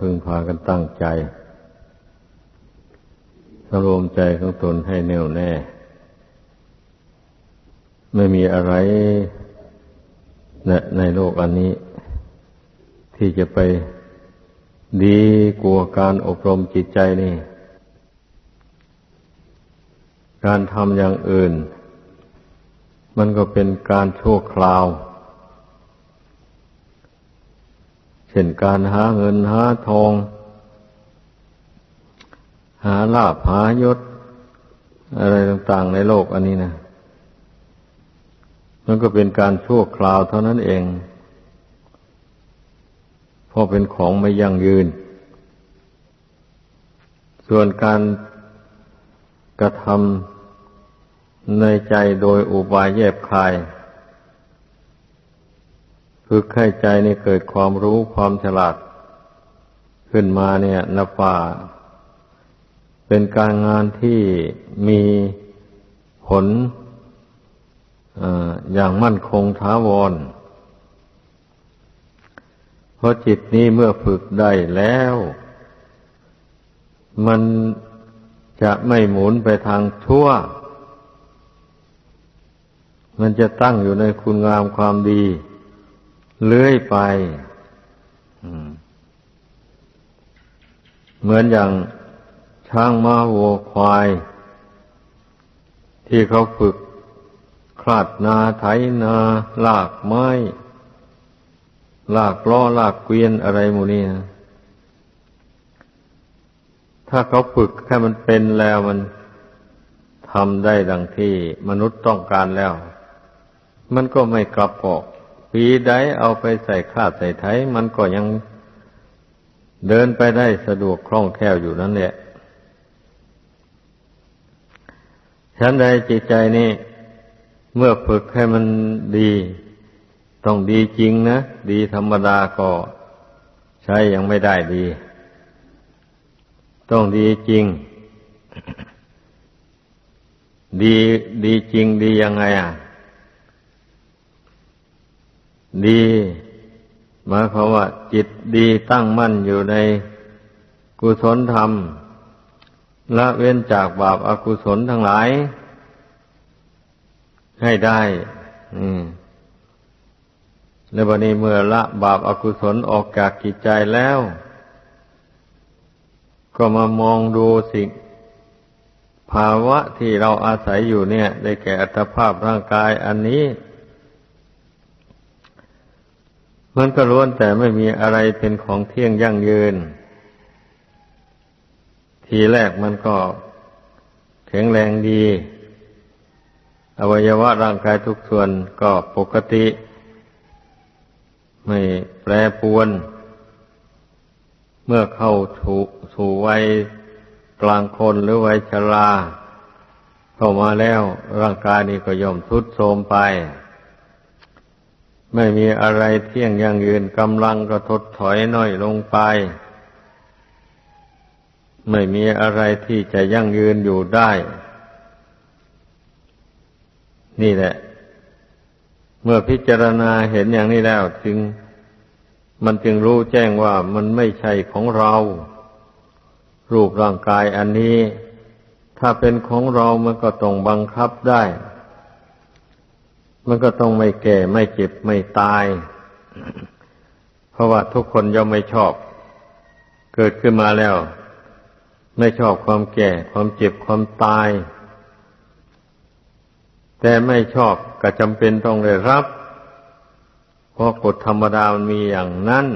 พึงพากันตั้งใจสรวมใจของตนให้แน่วแน่ ไม่มีอะไรในโลกอันนี้ ที่จะไปดีกว่าการอบรมจิตใจนี่ การทำอย่างอื่น มันก็เป็นการชั่วคราว เช่นการหาเงินหาทอง หาลาภหายศ อะไรต่าง ๆ ในโลกอันนี้นะมันก็เป็นการชั่วคราวเท่านั้นเองเพราะเป็นของไม่ยั่งยืน ส่วนการกระทำในใจโดยอุบายแยบคาย ฝึกให้ใจนี่เกิดความรู้ความฉลาด ขึ้นมาเนี่ยนับว่าเป็นการงานที่มีผลออย่างมั่นคงท้าวร เพราะจิตนี้เมื่อฝึกได้แล้ว มันจะไม่หมุนไปทางชั่ว มันจะตั้งอยู่ในคุณงามความดี เลื่อยไปเหมือนอย่างช้างม้าวัวควาย ที่เขาฝึกคลาดนาไถนาลากไม้ ลากล้อลากเกวียนอะไรหมูนี่นะถ้าเขาฝึกแค่มันเป็นแล้วมันทำได้ดังที่มนุษย์ต้องการแล้ว มันก็ไม่กลับออก ปีใดเอาไปใส่ข้าใส่ไถมันก็ยังเดินไปได้สะดวกคล่องแคล่วอยู่นั่นแหละฉันใดจิตใจนี่เมื่อฝึกให้มันดี ต้องดีจริงนะ ดีธรรมดาก็ใช้ยังไม่ได้ดี ต้องดีจริง ดีดีจริงดียังไงอะ ดีหมายความว่า จิตดีตั้งมั่นอยู่ในกุศลธรรมละเว้นจากบาปอากุศลทั้งหลาย ให้ได้ อืมในวันนี้เมื่อละบาปอากุศลออกจากกิจใจแล้ว ก็มามองดูสิ่ง ภาวะที่เราอาศัยอยู่เนี่ย ได้แก่อัตภาพร่างกายอันนี้ มันก็ล้วนแต่ไม่มีอะไรเป็นของเที่ยงยั่งยืน ทีแรกมันก็แข็งแรงดี อวัยวะร่างกายทุกส่วนก็ปกติ ไม่แปรปวน เมื่อเข้าสู่วัยกลางคนหรือวัยชราเข้ามาแล้วร่างกายนี้ก็ย่อมทุดโทรมไป ไม่มีอะไรเที่ยงยั่งยืนกำลังก็ทดถอยน้อยลงไป ไม่มีอะไรที่จะยั่งยืนอยู่ได้ นี่แหละ เมื่อพิจารณาเห็นอย่างนี้แล้ว จึง มันจึงรู้แจ้งว่ามันไม่ใช่ของเรา รูปร่างกายอันนี้ ถ้าเป็นของเรามันก็ต้องบังคับได้ มันก็ต้องไม่แก่ไม่เจ็บไม่ตาย เพราะว่าทุกคนย่อมไม่ชอบ เกิดขึ้นมาแล้ว ไม่ชอบความแก่ ความเจ็บความตาย แต่ไม่ชอบก็จำเป็นต้องได้รับ เพราะกฎธรรมดามันมีอย่างนั้น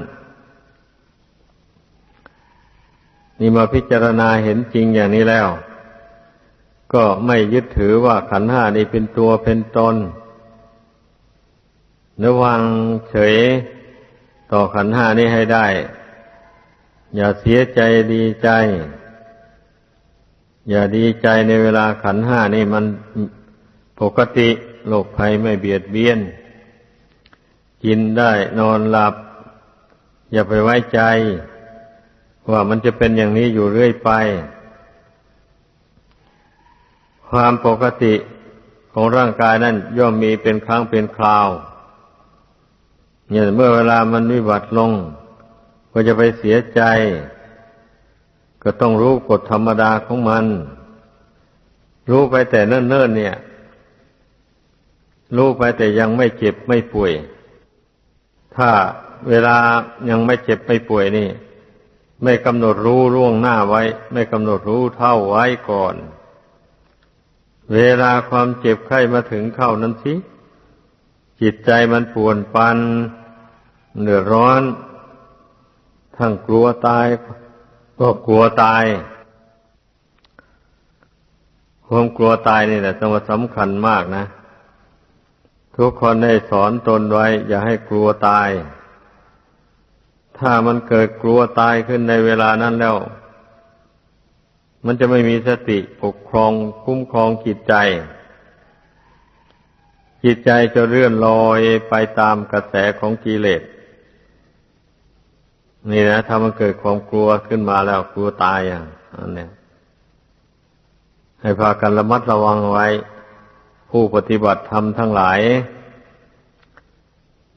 นี่มาพิจารณาเห็นจริงอย่างนี้แล้ว ก็ไม่ยึดถือว่าขันห้านี้เป็นตัวเป็นตน ระวังเฉยต่อขันห้านี้ให้ได้ อย่าเสียใจดีใจ อย่าดีใจในเวลาขันห้านี่มันปกติโรคภัยไม่เบียดเบียน กินได้นอนหลับ อย่าไปไว้ใจ ว่ามันจะเป็นอย่างนี้อยู่เรื่อยไป ความปกติของร่างกายนั้นย่อมมีเป็นครั้งเป็นคราว เนี่ยเมื่อเวลามันวิบัติลง ก็จะไปเสียใจ ก็ต้องรู้กฎธรรมดาของมัน รู้ไปแต่เนิ่นๆเนี่ย รู้ไปแต่ยังไม่เจ็บไม่ป่วย ถ้าเวลายังไม่เจ็บไม่ป่วยนี่ ไม่กำหนดรู้ล่วงหน้าไว้ ไม่กำหนดรู้เท่าไว้ก่อน เวลาความเจ็บไข้มาถึงเข้านั้นสิ จิตใจมันป่วนปันเดือดร้อน ทั้งกลัวตาย ก็กลัวตาย ความกลัวตายนี่แหละสำคัญมากนะ ทุกคนได้สอนตนไว้ อย่าให้กลัวตาย ถ้ามันเกิดกลัวตายขึ้นในเวลานั้นแล้ว มันจะไม่มีสติปกครองคุ้มครองจิตใจ จิตใจจะเลื่อนลอยไปตามกระแสของกิเลส นี่นะถ้ามันเกิดความกลัวขึ้นมาแล้วกลัวตายอย่างอันเนี้ยให้พากันระมัดระวังไว้ ผู้ปฏิบัติธรรมทั้งหลาย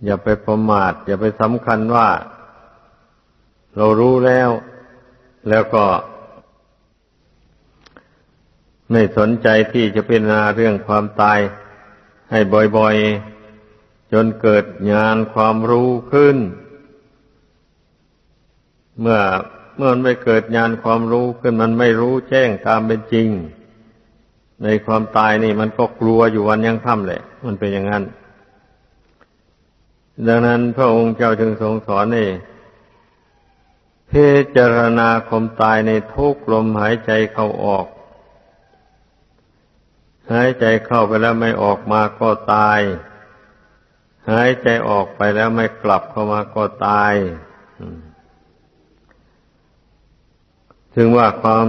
อย่าไปประมาท อย่าไปสำคัญว่า เรารู้แล้ว แล้วก็ไม่สนใจที่จะพิจารณาเรื่องความตาย ให้บ่อยๆ จนเกิดญาณความรู้ขึ้น เมื่อเมื่อมันไม่เกิดญาณความรู้ขึ้น มันไม่รู้แจ้งตามเป็นจริง ในความตายนี่มันก็กลัวอยู่วันยังค่ำแหละ มันเป็นอย่างนั้น ดังนั้นพระองค์เจ้าจึงทรงสอนนี่พิจารณาความตายในทุกลมหายใจเข้าออก หายใจเข้าไปแล้วไม่ออกมาก็ตาย หายใจออกไปแล้วไม่กลับเข้ามาก็ตายถึงว่าความ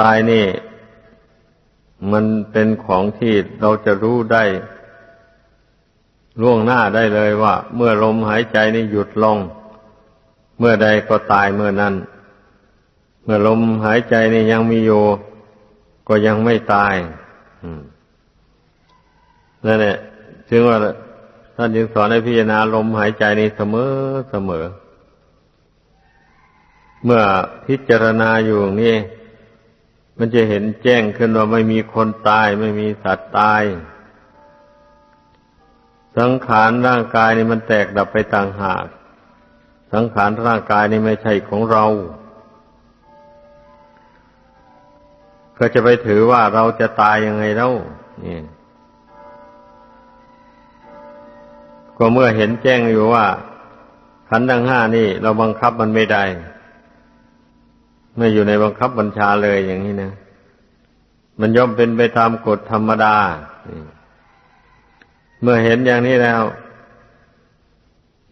ตายนี่ มันเป็นของที่เราจะรู้ได้ล่วงหน้าได้เลยว่า เมื่อลมหายใจนี่หยุดลง เมื่อใดก็ตายเมื่อนั้น เมื่อลมหายใจนี่ยังมีอยู่ก็ยังไม่ตาย นั่นแหละจึงว่าท่านจึงสอนให้พิจารณาลมหายใจนี่เสมอเสมอ เมื่อพิจารณาอยู่นี้มันจะเห็นแจ้งขึ้นว่าไม่มีคนตาย ไม่มีสัตว์ตาย สังขารร่างกายนี่มันแตกดับไปต่างหาก สังขารร่างกายนี่ไม่ใช่ของเรา ก็จะไปถือว่าเราจะตายยังไงเล่านี่ก็เมื่อเห็นแจ้งอยู่ว่าขันธ์ทั้งห้านี่ เราบังคับมันไม่ได้ไม่อยู่ในบังคับบัญชาเลยอย่างนี้นะมันย่อมเป็นไปตามกฎธรรมดาเมื่อเห็นอย่างนี้แล้ว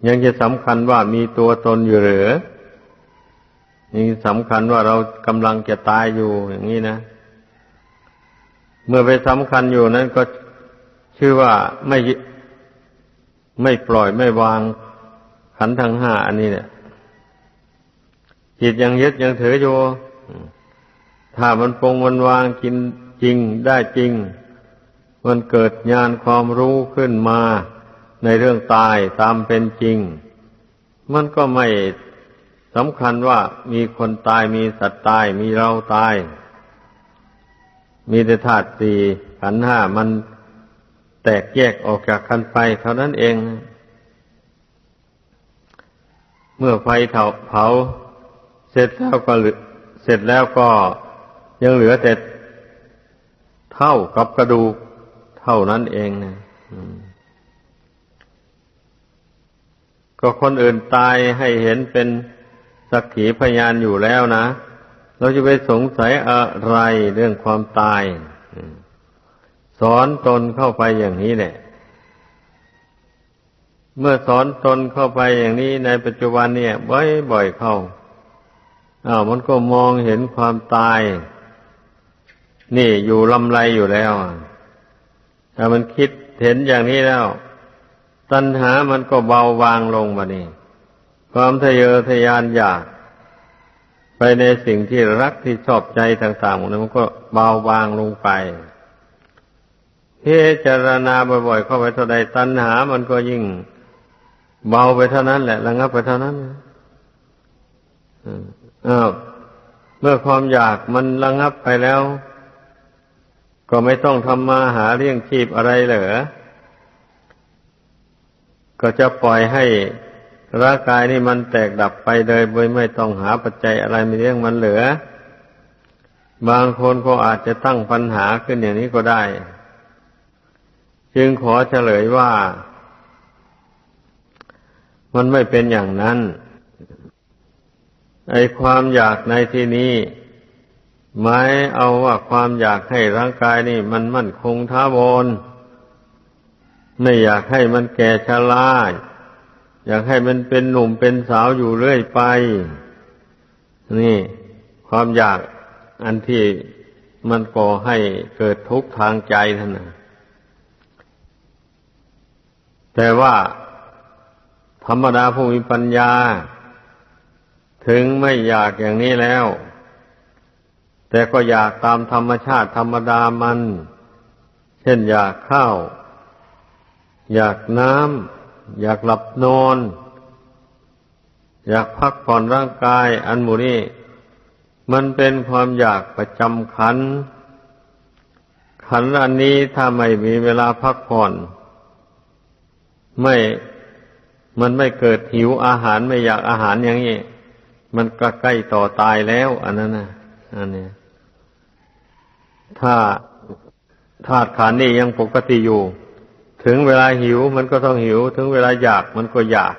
ยังจะสำคัญว่ามีตัวตนอยู่หรือยังสำคัญว่าเรากำลังจะตายอยู่อย่างนี้นะ เมื่อไปสำคัญอยู่นั้นก็ชื่อว่าไม่ไม่ปล่อยไม่วางขันทั้งห้าอันนี้เนี่ย จิตยังยึดยังถืออยู่ถ้ามันปรงมันวางกินจริงได้จริง มันเกิดญาณความรู้ขึ้นมาในเรื่องตายตามเป็นจริง มันก็ไม่สำคัญว่ามีคนตายมีสัตว์ตายมีเราตาย มีแต่ธาตุสี่ขันห้ามันแตกแยกออกจากกันไปเท่านั้นเอง เมื่อไฟเผา เสร็จแล้วก็เสร็จแล้วก็ยังเหลือแต่เท่ากับกระดูกเท่านั้นเองนะก็คนอื่นตายให้เห็นเป็นสักขีพยานอยู่แล้วนะ เราจะไปสงสัยอะไรเรื่องความตาย สอนตนเข้าไปอย่างนี้แหละ เมื่อสอนตนเข้าไปอย่างนี้ในปัจจุบันเนี่ย บ่อยๆเข้าอ้าวมันก็มองเห็นความตาย นี่อยู่ลำไรอยู่แล้วถ้ามันคิดเห็นอย่างนี้แล้ว ตัณหามันก็เบาบางลงมานี่ความทะเยอทะยานอยาก ไปในสิ่งที่รักที่ชอบใจต่างๆมันก็เบาบางลงไปพิจารณาบ่อยๆเข้าไปเท่าใดตัณหา มันก็ยิ่งเบาไปเท่านั้น แหละระงับไปเท่านั้นอ้าวเมื่อความอยากมันระงับไปแล้ว ก็ไม่ต้องทำมาหาเลี้ยงชีพอะไรเหรอก็จะปล่อยให้ ร่างกายนี่มันแตกดับไปเลยโดยไม่ต้องหาปัจจัยอะไรมาเลี้ยงมันเหลือ บางคนก็อาจจะตั้งปัญหาขึ้นอย่างนี้ก็ได้ จึงขอเฉลยว่า มันไม่เป็นอย่างนั้นไอความอยากในที่นี้หมายเอาว่าความอยากให้ร่างกายนี่ มันมั่นคงท้าวรไม่อยากให้มันแก่ชรา อยากให้มันเป็นหนุ่มเป็นสาวอยู่เรื่อยไป นี่ ความอยากอันที่มันก่อให้เกิดทุกข์ทางใจท่านนะแต่ว่าธรรมดาผู้มีปัญญา ถึงไม่อยากอย่างนี้แล้ว แต่ก็อยากตามธรรมชาติธรรมดามัน เช่นอยากข้าว อยากน้ำ อยากหลับนอน อยากพักผ่อนร่างกาย อันมูนี้มันเป็นความอยากประจำขัน ขันอันนี้ถ้าไม่มีเวลาพักผ่อน ไม่มันไม่เกิดหิวอาหารไม่อยากอาหารอย่างนี้มันก็ใกล้ต่อตายแล้ว อันนั้นนะอันนี้ถ้าธาตุขันนี่ยังปกติอยู่ ถึงเวลาหิวมันก็ต้องหิว ถึงเวลาอยากมันก็อยาก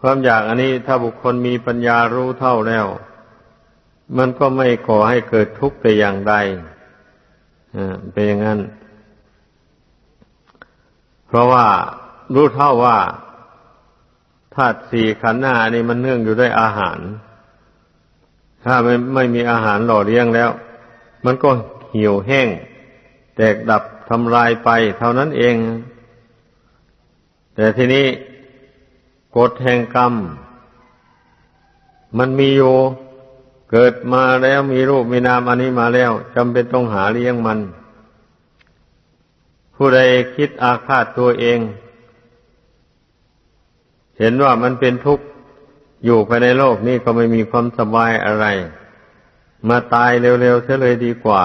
ความอยากอันนี้ถ้าบุคคลมีปัญญารู้เท่าแล้ว มันก็ไม่ก่อให้เกิดทุกข์แต่อย่างใดเป็นอย่างนั้น เพราะว่ารู้เท่าว่าธาตุสี่ขันธ์หน้านี่มันเนื่องอยู่ด้วยอาหาร ถ้าไม่ไม่มีอาหารหล่อเลี้ยงแล้ว มันก็เหี่ยวแห้ง แตกดับ ทำลายไป เท่านั้นเอง แต่ทีนี้กฎแห่งกรรม มันมีอยู่เกิดมาแล้วมีรูปมีนามอันนี้มาแล้วจำเป็นต้องหาเลี้ยงมัน ผู้ใดคิดอาฆาตตัวเอง เห็นว่ามันเป็นทุกข์อยู่ภายในโลกนี้ก็ไม่มีความสบายอะไร มาตายเร็วๆเสียเลยดีกว่า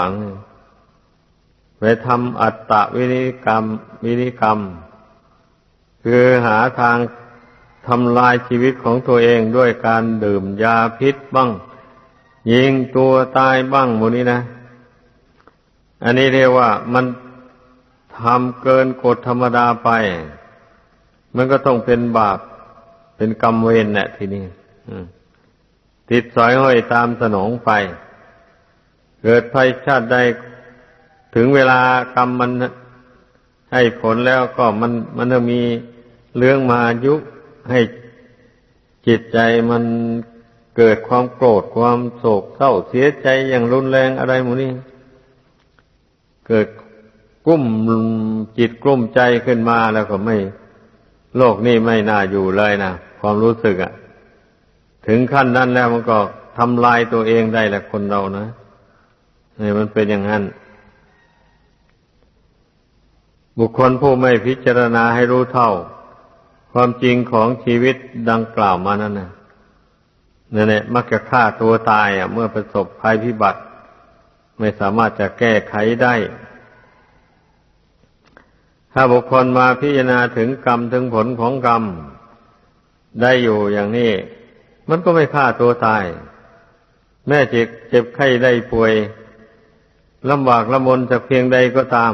ไปทำอัตตะวินิกรรม วินิกรรม คือหาทางทำลายชีวิตของตัวเองด้วยการดื่มยาพิษบ้าง ยิงตัวตายบ้างหมดนี้นะ อันนี้เรียกว่ามันทำเกินกฎธรรมดาไป มันก็ต้องเป็นบาป เป็นกรรมเวรแหละทีนี้ติดสอยห้อยตามสนองไป เกิดภัยชาติใด ถึงเวลากรรมมันให้ผลแล้วก็มันมันจะมีเรื่องมายุให้จิตใจมันเกิดความโกรธความโศกเศร้าเสียใจอย่างรุนแรงอะไรหมูนี่เกิดกุ้มจิตกลุ้มใจขึ้นมาแล้วก็ไม่ โลกนี้ไม่น่าอยู่เลยนะความรู้สึกอะถึงขั้นนั้นแล้วมันก็ทำลายตัวเองได้แหละคนเรานะนี่มันเป็นอย่างนั้น บุคคลผู้ไม่พิจารณาให้รู้เท่า ความจริงของชีวิตดังกล่าวมานั้นนะนั่นแหละมักจะฆ่าตัวตายอะ เมื่อประสบภัยพิบัติ ไม่สามารถจะแก้ไขได้ ถ้าบุคคลมาพิจารณาถึงกรรมถึงผลของกรรม ได้อยู่อย่างนี้ มันก็ไม่ฆ่าตัวตาย แม่เจ็บเจ็บไข้ได้ป่วยลำบากลำบนจากเพียงใดก็ตาม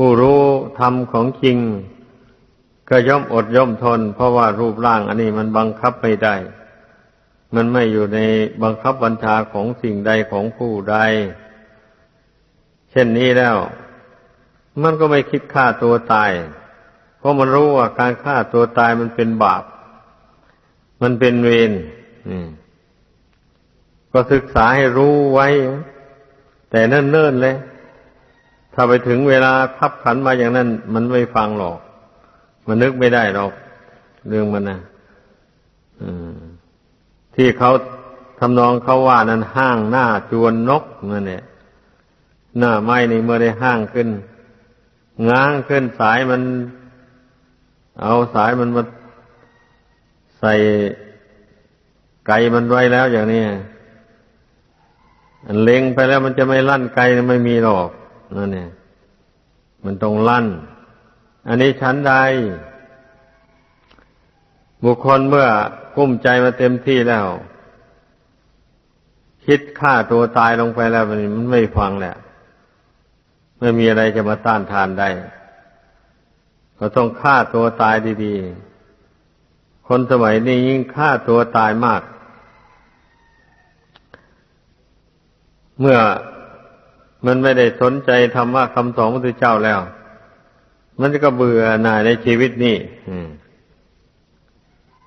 ผู้รู้ธรรมของจริง ก็ย่อมอดย่อมทน เพราะว่ารูปร่างอันนี้มันบังคับไม่ได้ มันไม่อยู่ในบังคับบัญชาของสิ่งใดของผู้ใด เช่นนี้แล้ว มันก็ไม่คิดฆ่าตัวตาย เพราะมันรู้ว่าการฆ่าตัวตายมันเป็นบาป มันเป็นเวรก็ศึกษาให้รู้ไว้ แต่เนิ่นๆเลย ถ้าไปถึงเวลาพับขันมาอย่างนั้น มันไม่ฟังหรอก มันนึกไม่ได้หรอก เรื่องมันนะที่เขาทำนองเขาว่านั้นห้างหน้าจวนนกนั่นเนี่ยหน้าไม้นี่เมื่อได้ห้างขึ้น ง้างขึ้นสายมัน เอาสายมันมาใส่ไก่มันไว้แล้วอย่างนี้อันเล็งไปแล้วมันจะไม่ลั่นไกไม่มีหรอก นั่นเนี่ยมันต้องลั่น อันนี้ชั้นใด บุคคลเมื่อกุ้มใจมาเต็มที่แล้ว คิดฆ่าตัวตายลงไปแล้วมันไม่ฟังแหละไม่มีอะไรจะมาต้านทานได้ ก็ต้องฆ่าตัวตายดีๆ คนสมัยนี้ยิ่งฆ่าตัวตายมาก เมื่อ มันไม่ได้สนใจธรรมะคำสอนพระพุทธเจ้าแล้ว มันก็เบื่อหน่ายในชีวิตนี้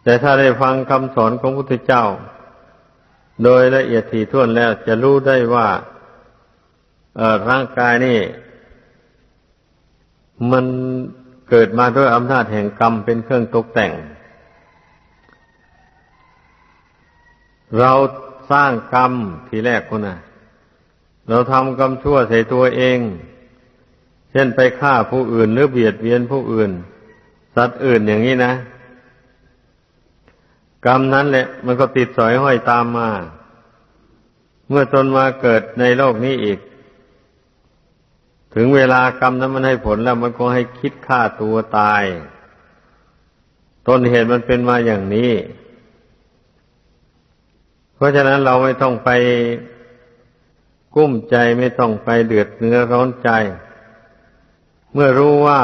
แต่ถ้าได้ฟังคำสอนของพระพุทธเจ้า โดยละเอียดถี่ถ้วนแล้ว จะรู้ได้ว่าร่างกายนี่ มันเกิดมาด้วยอำนาจแห่งกรรมเป็นเครื่องตกแต่ง เราสร้างกรรมทีแรกคนน่ะ เราทำกรรมชั่วใส่ตัวเอง เช่นไปฆ่าผู้อื่นหรือเบียดเบียนผู้อื่น สัตว์อื่นอย่างนี้นะ กรรมนั้นแหละ มันก็ติดสอยห้อยตามมา เมื่อตนมาเกิดในโลกนี้อีก ถึงเวลากรรมนั้นมันให้ผลแล้วมันก็ให้คิดฆ่าตัวตาย ต้นเหตุมันเป็นมาอย่างนี้ เพราะฉะนั้นเราไม่ต้องไป กุ้มใจไม่ต้องไปเดือดเนื้อร้อนใจ เมื่อรู้ว่า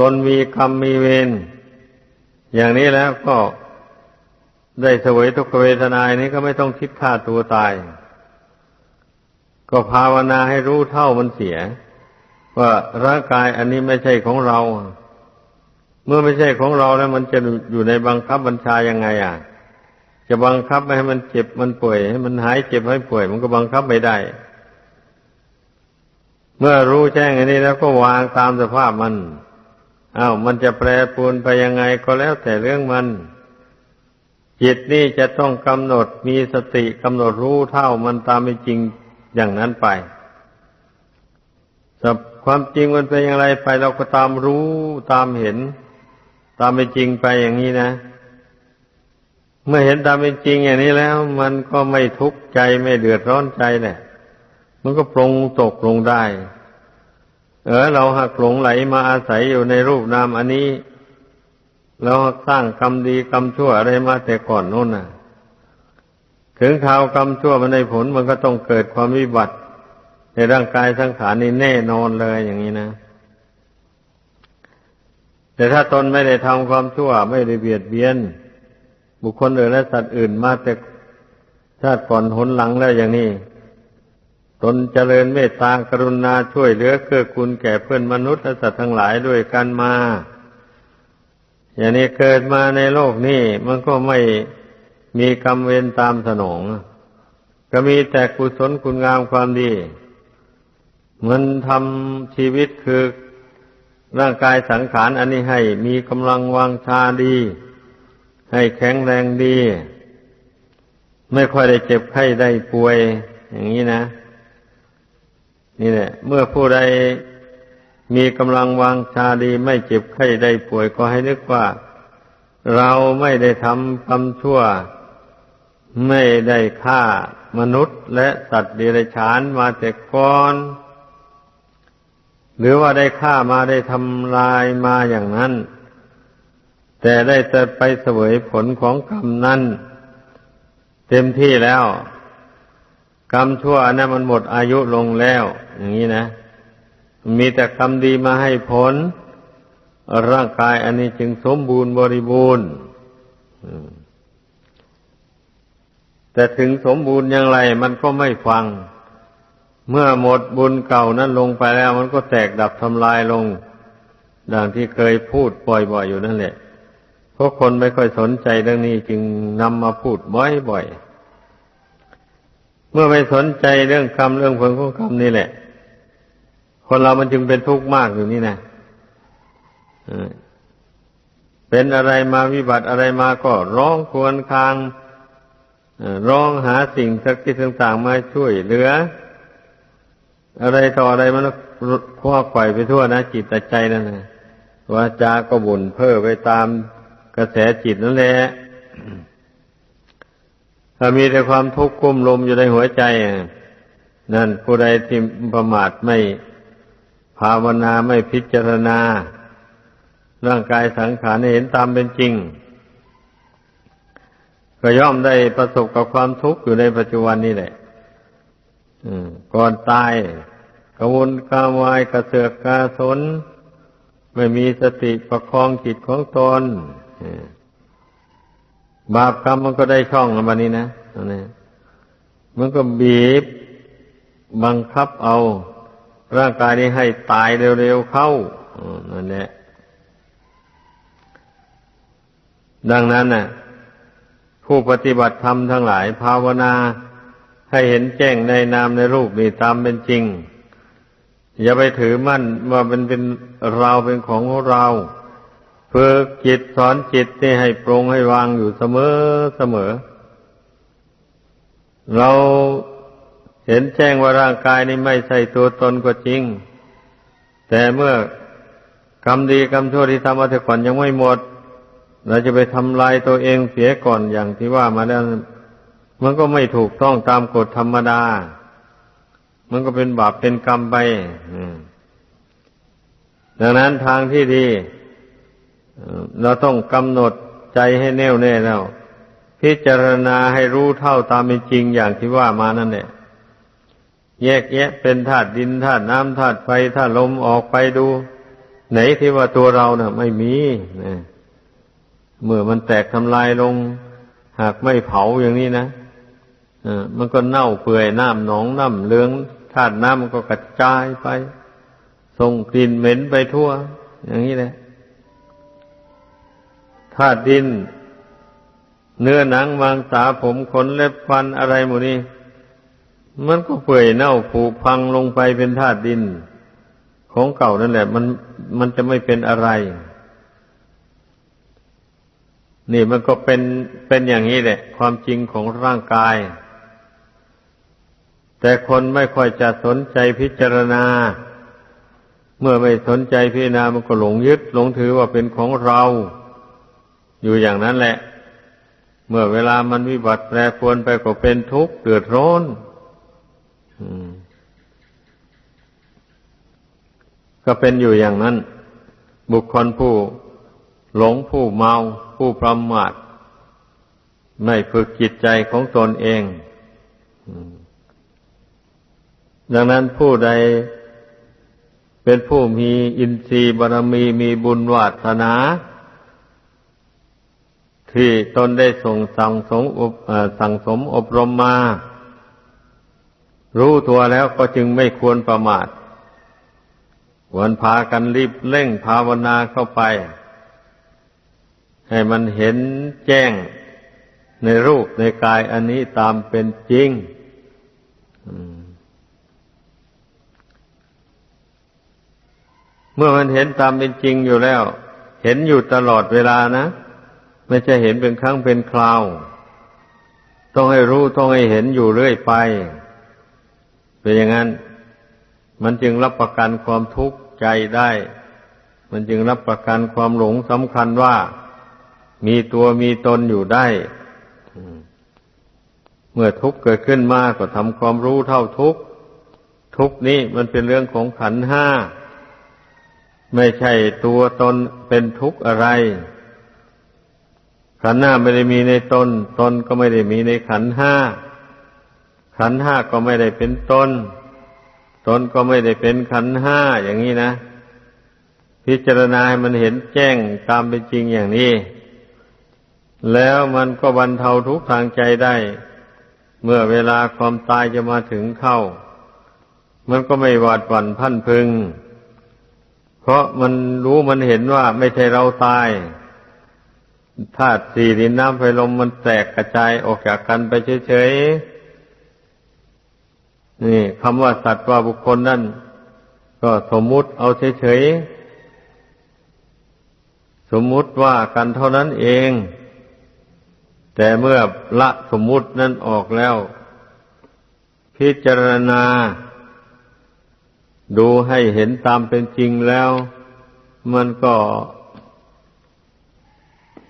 ตนมีกรรมมีเวรอย่างนี้แล้วก็ได้เสวยทุกขเวทนานี้ก็ไม่ต้องคิดฆ่าตัวตาย ก็ภาวนาให้รู้เท่ามันเสีย ว่าร่างกายอันนี้ไม่ใช่ของเรา เมื่อไม่ใช่ของเราแล้วมันจะอยู่ในบังคับบัญชายังไงอะ จะบังคับไม่ให้มันเจ็บมันป่วยให้มันหายเจ็บให้ป่วย มันก็บังคับไม่ได้ เมื่อรู้แจ้งอันนี้แล้วก็วางตามสภาพมันอา้าวมันจะแปรปรวนไปยังไงก็แล้วแต่เรื่องมัน จิตนี่จะต้องกำหนดมีสติกำหนดรู้เท่ามันตามเป็นจริงอย่างนั้นไปสับความจริงมันเป็นอย่างไรไปเราก็ตามรู้ตามเห็น ตามเป็นจริงไปอย่างนี้นะ เมื่อเห็นตามเป็นจริงอย่างนี้แล้ว มันก็ไม่ทุกข์ใจไม่เดือดร้อนใจแหละมันก็ปรงตกลงได้ เออ เราหักหลงไหลมาอาศัยอยู่ในรูปนามอันนี้เราสร้างกรรมดีกรรมชั่วอะไรมาแต่ก่อนโน้นน่ะ ถึงข่าวกรรมชั่วมันในผลมันก็ต้องเกิดความวิบัติ ในร่างกายสังขารนี่แน่นอนเลยอย่างนี้นะแต่ถ้าตนไม่ได้ทำความชั่วไม่ได้เบียดเบียน บุคคลอื่นและสัตว์อื่นมาแต่ชาติก่อนหนหลังแล้วอย่างนี้ ตนเจริญเมตตากรุณาช่วยเหลือเกื้อกูลแก่เพื่อนมนุษย์และสัตว์ทั้งหลายด้วยกันมา อย่างนี้เกิดมาในโลกนี้มันก็ไม่มีกรรมเวรตามสนอง ก็มีแต่กุศลคุณงามความดี มันทำชีวิตคือร่างกายสังขารอันนี้ให้มีกำลังวังชาดี ให้แข็งแรงดี ไม่ค่อยได้เจ็บไข้ได้ป่วย อย่างนี้นะ นี่แหละ เมื่อผู้ใดมีกำลังวังชาดีไม่เจ็บไข้ได้ป่วย ก็ให้นึกว่า เราไม่ได้ทำกรรมชั่ว ไม่ได้ฆ่ามนุษย์และสัตว์เดรัจฉานมาแต่ก่อน หรือว่าได้ฆ่ามาได้ทำลายมาอย่างนั้น แต่ได้จะไปเสวยผลของกรรมนั้น เต็มที่แล้ว กรรมชั่วนั้นมันหมดอายุลงแล้ว อย่างนี้นะ มีแต่กรรมดีมาให้ผล ร่างกายอันนี้จึงสมบูรณ์บริบูรณ์แต่ถึงสมบูรณ์อย่างไร มันก็ไม่ฟัง เมื่อหมดบุญเก่านั้นลงไปแล้ว มันก็แตกดับทำลายลง ดังที่เคยพูดบ่อยๆอยู่นั่นแหละ เพราะคนไม่ค่อยสนใจเรื่องนี้จึงนำมาพูดบ่อยๆ เมื่อไม่สนใจเรื่องกรรมเรื่องผลของกรรมนี่แหละ คนเรามันจึงเป็นทุกข์มากอยู่นี่นะเป็นอะไรมาวิบัติอะไรมาก็ร้องควรคางร้องหาสิ่งศักดิ์สิทธิ์ต่างๆมาช่วยเหลือ อะไรต่ออะไรมันคว้าไขว่ไปทั่วนะจิตใจนั่นนะวาจาก็บุญเพ้อไปตาม กระแสจิตนั่นแหละถ้ามีแต่ความทุกข์กุ้มลมอยู่ในหัวใจ นั่นผู้ใดที่ประมาทไม่ภาวนาไม่พิจารณา ร่างกายสังขารเห็นตามเป็นจริง ก็ย่อมได้ประสบกับความทุกข์อยู่ในปัจจุบันนี่แหละก่อนตายกวนกาวายกระเสือกกาสน ไม่มีสติประคองจิตของตน บาปกรรมมันก็ได้ช่องแล้ววันนี้นะนี่มันก็บีบบังคับเอา ร่างกายนี้ให้ตายเร็วๆเข้านั่นแหละดังนั้นน่ะ ผู้ปฏิบัติธรรมทั้งหลาย ภาวนา ให้เห็นแจ้งในนามในรูปนี่ตามเป็นจริง อย่าไปถือมั่นว่าเป็นเป็นเราเป็นของของเรา ฝึกจิตสอนจิตนี่ให้ปรงให้วางอยู่เสมอเสมอ เราเห็นแจ้งว่าร่างกายนี้ไม่ใช่ตัวตนก็จริง แต่เมื่อกรรมดีกรรมชั่วที่ทำมาแต่ก่อนยังไม่หมด เราจะไปทำลายตัวเองเสียก่อนอย่างที่ว่ามาแล้วมันก็ไม่ถูกต้องตามกฎธรรมดา มันก็เป็นบาปเป็นกรรมไปดังนั้นทางที่ดี เราต้องกำหนดใจให้แน่วแน่แล้วพิจารณาให้รู้เท่าตามเป็นจริงอย่างที่ว่ามานั่นแหละแยกแยะเป็นธาตุดินธาตุน้ำธาตุไฟธาตุลมออกไปดู ไหนที่ว่าตัวเราเนะ่ะ ไม่มีนะเมื่อมันแตกทำลายลง หากไม่เผาอย่างนี้นะมันก็เน่าเปื่อยน้ำหนองน้ำเลืองธาตุน้ำมันก็กระจายไปส่งกลิ่นเหม็นไปทั่ว อย่างนี้แหละ ธาตุดิน เนื้อหนังมังสาผมขนเล็บฟันอะไรหมดนี้มันก็เปื่อยเน่าผุพังลงไปเป็นธาตุดิน ของเก่านั่นแหละ มันมันจะไม่เป็นอะไร นี่มันก็เป็นเป็นอย่างนี้แหละ ความจริงของร่างกาย แต่คนไม่ค่อยจะสนใจพิจารณา เมื่อไม่สนใจพิจารณามันก็หลงยึดหลงถือว่าเป็นของเรา อยู่อย่างนั้นแหละ เมื่อเวลามันวิบัติแปรปรวนไปก็เป็นทุกข์เดือดร้อนก็เป็นอยู่อย่างนั้น บุคคลผู้หลงผู้เมาผู้ประมาทไม่ฝึกจิตใจของตนเอง ดังนั้นผู้ใดเป็นผู้มีอินทรีย์บารมีมีบุญวาสนา ที่ตนได้ส่งสั่งสมอบสั่งสมอบรมมา รู้ตัวแล้วก็จึงไม่ควรประมาทควรพากันรีบเร่งภาวนาเข้าไป ให้มันเห็นแจ้งในรูปในกายอันนี้ตามเป็นจริงเมื่อมันเห็นตามเป็นจริงอยู่แล้ว เห็นอยู่ตลอดเวลานะ ไม่ใช่เห็นเป็นครั้งเป็นคราว ต้องให้รู้ต้องให้เห็นอยู่เรื่อยไป เป็นอย่างนั้น มันจึงรับประกันความทุกข์ใจได้ มันจึงรับประกันความหลงสำคัญว่า มีตัวมีตนอยู่ได้ เมื่อทุกข์เกิดขึ้นมาก็ทำความรู้เท่าทุกข์ ทุกข์นี้มันเป็นเรื่องของขันห้า ไม่ใช่ตัวตนเป็นทุกข์อะไร ขันห้าไม่ได้มีในตน ตนก็ไม่ได้มีในขันห้า ขันห้าก็ไม่ได้เป็นตน ตนก็ไม่ได้เป็นขันห้าอย่างนี้นะ พิจารณาให้มันเห็นแจ้งตามเป็นจริงอย่างนี้ แล้วมันก็บรรเทาทุกทางใจได้ เมื่อเวลาความตายจะมาถึงเข้า มันก็ไม่หวาดหวั่นพันพึง เพราะมันรู้มันเห็นว่าไม่ใช่เราตาย ธาตุสี่ดินน้ำไฟลมมันแตกกระจายออกจากกันไปเฉยๆ นี่คำว่าสัตว์ว่าบุคคลนั่น ก็สมมุติเอาเฉยๆ สมมุติว่ากันเท่านั้นเอง แต่เมื่อละสมมุตินั้นออกแล้ว พิจารณา ดูให้เห็นตามเป็นจริงแล้ว มันก็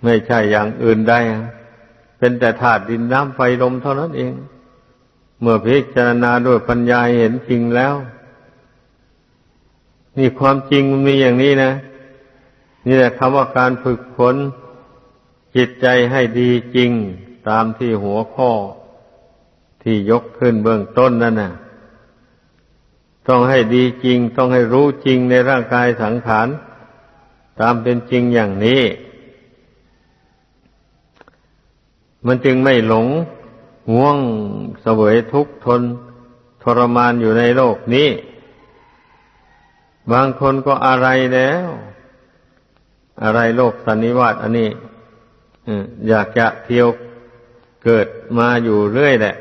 ไม่ใช่อย่างอื่นใดเป็นแต่ธาตุดินน้ำไฟลมเท่านั้นเอง เมื่อพิจารณาด้วยปัญญาเห็นจริงแล้ว นี่ความจริงมันมีอย่างนี้นะ นี่แหละคำว่าการฝึกฝนจิตใจให้ดีจริงตามที่หัวข้อที่ยกขึ้นเบื้องต้นนั่นน่ะต้องให้ดีจริง ต้องให้รู้จริงในร่างกายสังขาร ตามเป็นจริงอย่างนี้ มันจึงไม่หลงห่วงเสวยทุกข์ทนทรมานอยู่ในโลกนี้ บางคนก็อะไรแล้ว อะไรโลกสันนิวาตอันนี้อยากจะเที่ยวเกิดมาอยู่เรื่อยแหละ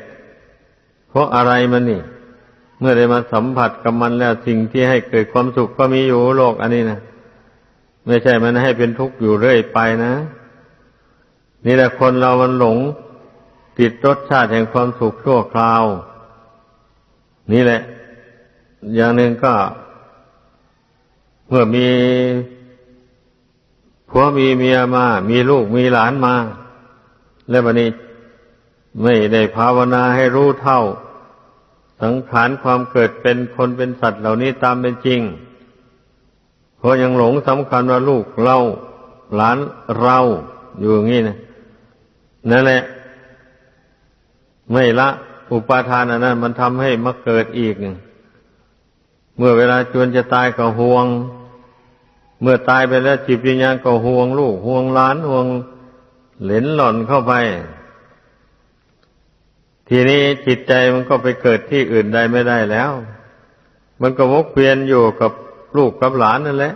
เพราะอะไรมันนี่ เมื่อได้มาสัมผัสกับมันแล้วสิ่งที่ให้เกิดความสุขก็มีอยู่โลกอันนี้นะไม่ใช่มันให้เป็นทุกข์อยู่เรื่อยไปนะ นี่แหละคนเรามันหลง ติดรสชาติแห่งความสุขชั่วคราว นี่แหละ อย่างหนึ่งก็ เมื่อมีผัวมีเมียมา มีลูกมีหลานมา แล้ววันนี้ไม่ได้ภาวนาให้รู้เท่า สังขารความเกิดเป็นคนเป็นสัตว์เหล่านี้ตามเป็นจริง เพราะยังหลงสำคัญว่าลูกเรา หลานเราอยู่อย่างนี้นะ นั่นแหละ ไม่ละอุปาทานอันนั้นมันทำให้มาเกิดอีก เมื่อเวลาจวนจะตายก็ห่วง เมื่อตายไปแล้วจิตวิญญาณก็ห่วงลูกห่วงหลานห่วงเหลนหล่อนเข้าไป ทีนี้จิตใจมันก็ไปเกิดที่อื่นใดไม่ได้แล้ว มันก็วกเวียนอยู่กับลูกกับหลานนั่นแหละ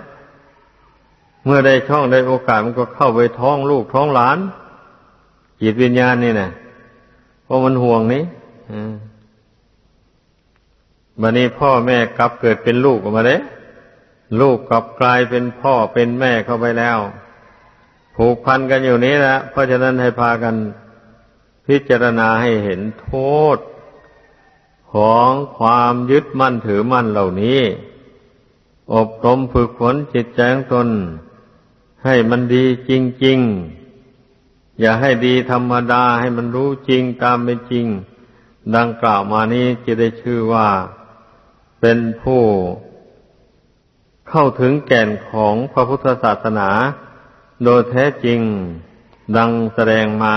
เมื่อได้ช่องได้โอกาสมันก็เข้าไปท้องลูกท้องหลาน จิตวิญญาณนี่นะเพราะมันห่วงนี้บันนี้พ่อแม่กลับเกิดเป็นลูกออกมาเด้ลูกกลับกลายเป็นพ่อเป็นแม่เข้าไปแล้ว ผูกพันกันอยู่นี้แหละเพราะฉะนั้นให้พากันพิจารณาให้เห็นโทษ ของความยึดมั่นถือมั่นเหล่านี้ อบรมฝึกฝนจิตใจของตน ให้มันดีจริง ๆ อย่าให้ดีธรรมดาให้มันรู้จริงตามเป็นจริง ดังกล่าวมานี้จะได้ชื่อว่าเป็นผู้เข้าถึงแก่นของพระพุทธศาสนา โดยแท้จริงดังแสดงมา